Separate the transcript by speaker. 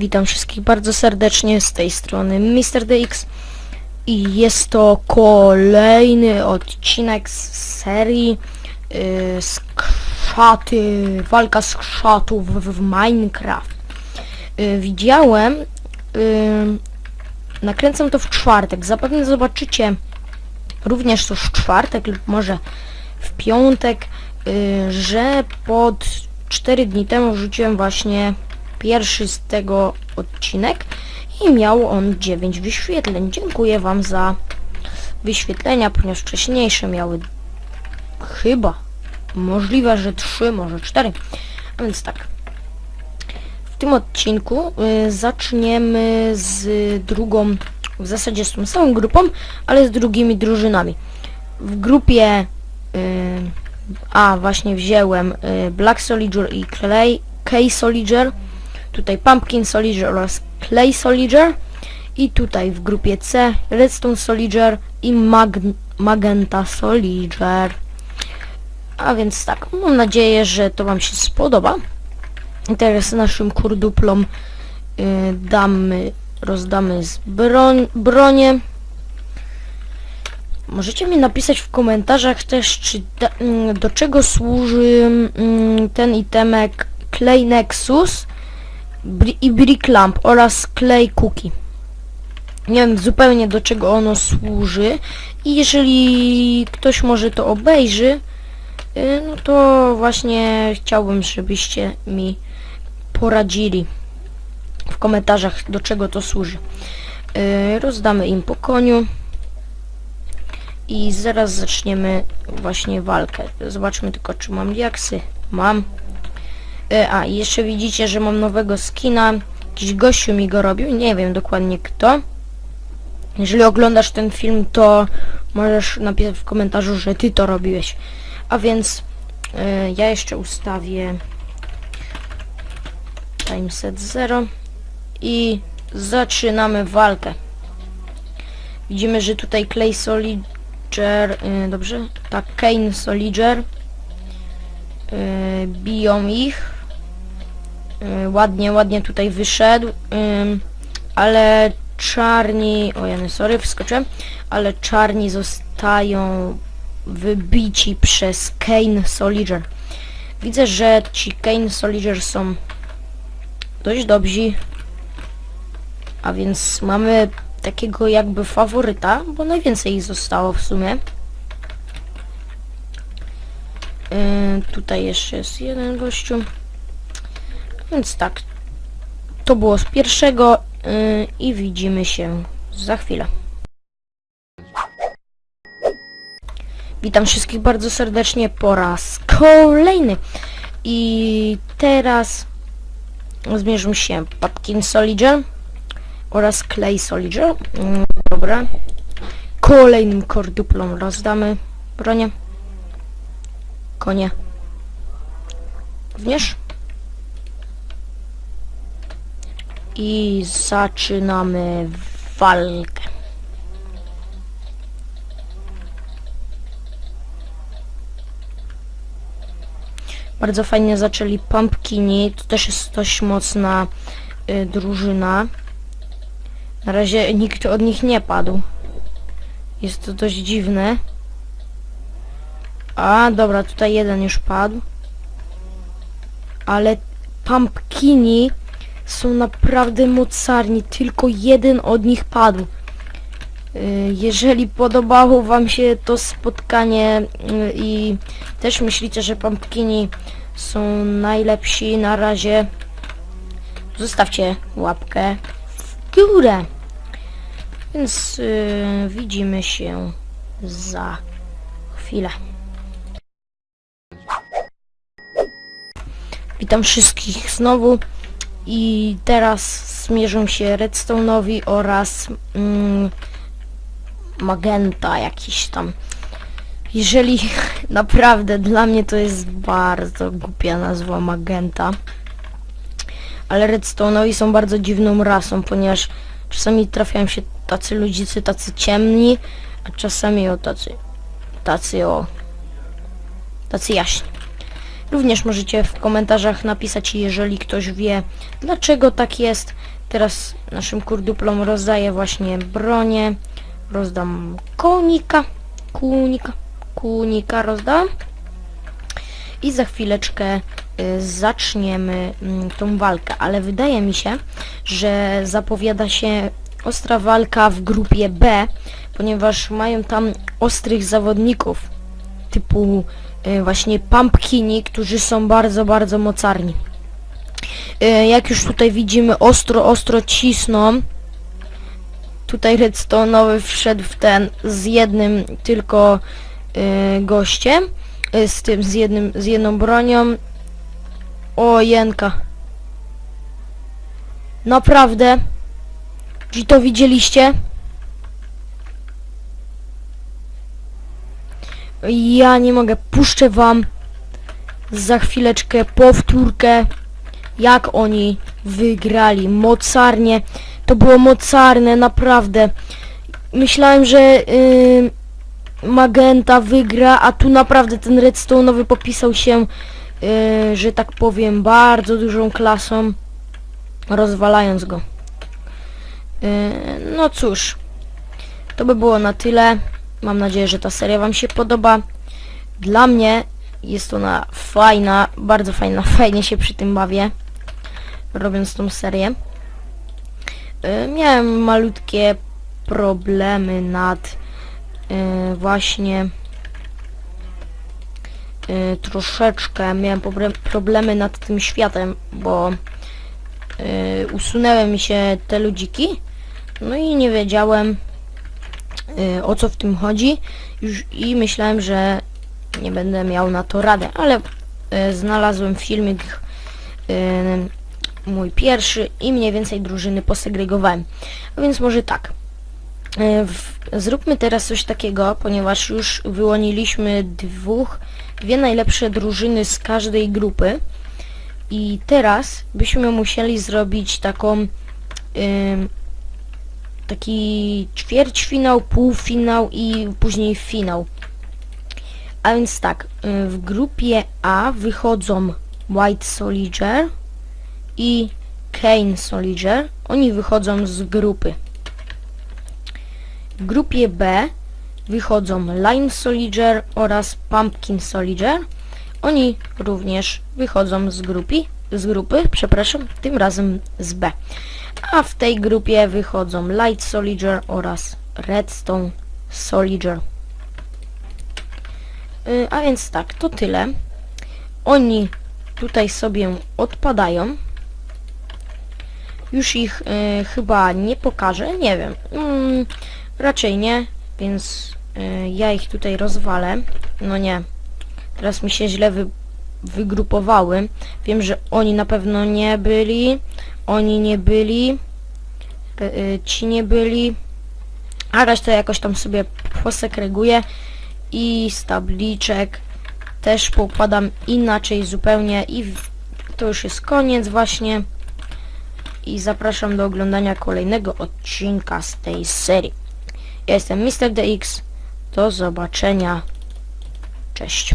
Speaker 1: Witam wszystkich bardzo serdecznie z tej strony Mr. DX i jest to kolejny odcinek z serii yy, skrzaty, walka skrzatów w, w Minecraft. Yy, widziałem, yy, nakręcam to w czwartek, zapewne zobaczycie również to w czwartek lub może w piątek, yy, że pod 4 dni temu wrzuciłem właśnie pierwszy z tego odcinek i miał on 9 wyświetleń. Dziękuję Wam za wyświetlenia, ponieważ wcześniejsze miały chyba możliwe, że 3, może 4. A więc tak. W tym odcinku y, zaczniemy z drugą, w zasadzie z tą samą grupą, ale z drugimi drużynami. W grupie y, A właśnie wziąłem y, Black Soldier i Clay, K Soldier tutaj Pumpkin Soldier oraz Clay Soldier i tutaj w grupie C Redstone Soldier i Mag Magenta Soldier. A więc tak, mam nadzieję, że to Wam się spodoba. I teraz naszym kurduplom y, damy, rozdamy z broń, bronię. Możecie mi napisać w komentarzach też, czy mm, do czego służy mm, ten itemek Clay Nexus i Brick Lamp oraz Clay Cookie. Nie wiem zupełnie do czego ono służy i jeżeli ktoś może to obejrzy, y, no to właśnie chciałbym, żebyście mi poradzili w komentarzach do czego to służy. Y, Rozdamy im po koniu i zaraz zaczniemy właśnie walkę. Zobaczmy tylko czy mam diaksy. Mam. E, A, jeszcze widzicie, że mam nowego skina. Jakiś gościu mi go robił, nie wiem dokładnie kto. Jeżeli oglądasz ten film, to możesz napisać w komentarzu, że ty to robiłeś. A więc e, ja jeszcze ustawię timeset 0 i zaczynamy walkę. Widzimy, że tutaj Clay Solider, e, dobrze? Tak, Kane Solider e, biją ich. Y, ładnie, ładnie tutaj wyszedł, ale czarni, o jany, sorry, wskoczyłem, ale czarni zostają wybici przez Kane Solider. Widzę, że ci Kane Solider są dość dobrzy, a więc mamy takiego jakby faworyta, bo najwięcej ich zostało w sumie. Yy, tutaj jeszcze jest jeden gościu. Więc tak, to było z pierwszego yy, i widzimy się za chwilę. Witam wszystkich bardzo serdecznie po raz kolejny. I teraz zmierzą się Pumpkin Soldier oraz Clay Soldier. Mm, Dobra. Kolejnym korduplom rozdamy bronię. Konie. Również. I zaczynamy walkę. Bardzo fajnie zaczęli Pumpkini. To też jest dość mocna y, drużyna. Na razie nikt od nich nie padł. Jest to dość dziwne. A, dobra, tutaj jeden już padł. Ale Pumpkini są naprawdę mocarni, tylko jeden od nich padł. Y, Jeżeli podobało Wam się to spotkanie y, i też myślicie, że pumpkini są najlepsi na razie, zostawcie łapkę w górę. Więc y, widzimy się za chwilę. Witam wszystkich znowu. I teraz zmierzą się Redstone'owi oraz mm, Magenta jakiś tam. Jeżeli naprawdę dla mnie to jest bardzo głupia nazwa Magenta. Ale Redstone'owi są bardzo dziwną rasą, ponieważ czasami trafiają się tacy ludzicy, tacy ciemni, a czasami o tacy, tacy o, tacy jaśni. Również możecie w komentarzach napisać, jeżeli ktoś wie, dlaczego tak jest. Teraz naszym kurduplom rozdaję właśnie bronię. Rozdam konika, kunika, kunika rozdam. I za chwileczkę y, zaczniemy mm, tą walkę, ale wydaje mi się, że zapowiada się ostra walka w grupie B, ponieważ mają tam ostrych zawodników typu y, właśnie pumpkini, którzy są bardzo, bardzo mocarni. Y, jak już tutaj widzimy, ostro, ostro cisną. Tutaj redstone'owy wszedł w ten z jednym tylko y, gościem, z tym, z jednym, z jedną bronią. O, Jenka. Naprawdę? Czy to widzieliście? Ja nie mogę. Puszczę wam za chwileczkę powtórkę, jak oni wygrali. Mocarnie. To było mocarne, naprawdę. Myślałem, że yy, Magenta wygra, a tu naprawdę ten Redstone'owy popisał się, yy, że tak powiem, bardzo dużą klasą, rozwalając go. Yy, no cóż, to by było na tyle. Mam nadzieję, że ta seria Wam się podoba. Dla mnie jest ona fajna, bardzo fajna, fajnie się przy tym bawię, robiąc tą serię. Y, Miałem malutkie problemy nad y, właśnie y, troszeczkę miałem problemy nad tym światem, bo usunęły mi się te ludziki, no i nie wiedziałem y, o co w tym chodzi już i myślałem, że nie będę miał na to radę, ale y, znalazłem filmik y, mój pierwszy i mniej więcej drużyny posegregowałem. A więc może tak. W, zróbmy teraz coś takiego, ponieważ już wyłoniliśmy dwóch, dwie najlepsze drużyny z każdej grupy i teraz byśmy musieli zrobić taką taki ćwierćfinał, półfinał i później finał. A więc tak, y, w grupie A wychodzą White Soldier i Kane Soldier. Oni wychodzą z grupy. W grupie B wychodzą Line Soldier oraz Pumpkin Soldier. Oni również wychodzą z grupy, z grupy, przepraszam, tym razem z B. A w tej grupie wychodzą Light Soldier oraz Redstone Soldier. Y, a więc tak, to tyle. Oni tutaj sobie odpadają. Już ich y, chyba nie pokażę, nie wiem. Mm, raczej nie, więc y, ja ich tutaj rozwalę. No nie. Teraz mi się źle wy, wygrupowały. Wiem, że oni na pewno nie byli. Oni nie byli. y, y, ci nie byli. A resztę jakoś tam sobie posegreguję. I z tabliczek też pokładam inaczej zupełnie. I to już jest koniec właśnie. I zapraszam do oglądania kolejnego odcinka z tej serii. Ja jestem Mr. DX. Do zobaczenia. Cześć.